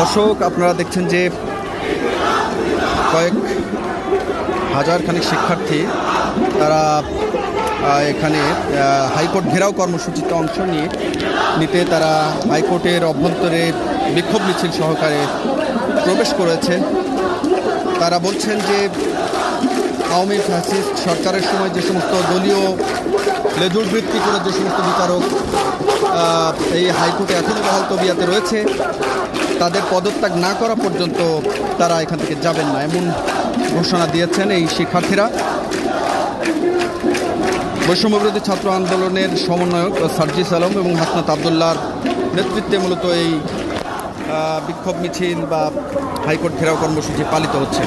দর্শক, আপনারা দেখছেন যে কয়েক হাজার খানিক শিক্ষার্থী তারা এখানে হাইকোর্ট ঘেরাও কর্মসূচিতে অংশ নিয়ে, নিতে তারা হাইকোর্টের অভ্যন্তরে বিক্ষোভ মিছিল সহকারে প্রবেশ করেছে। তারা বলছেন যে আওয়ামী ফ্যাসিস্ট সরকারের সময় যে সমস্ত দলীয় লেজুর বৃত্তি করে যে সমস্ত বিচারক এই হাইকোর্টে এখনও বহাল তবিয়াতে রয়েছে, তাদের পদত্যাগ না করা পর্যন্ত তারা এখান থেকে যাবেন না, এমন ঘোষণা দিয়েছেন এই শিক্ষার্থীরা। বৈষম্যবিরোধী ছাত্র আন্দোলনের সমন্বয়ক সার্জিস আলম এবং হাসনাত আবদুল্লার নেতৃত্বে মূলত এই বিক্ষোভ মিছিল বা হাইকোর্ট ঘেরাও কর্মসূচি পালিত হচ্ছে।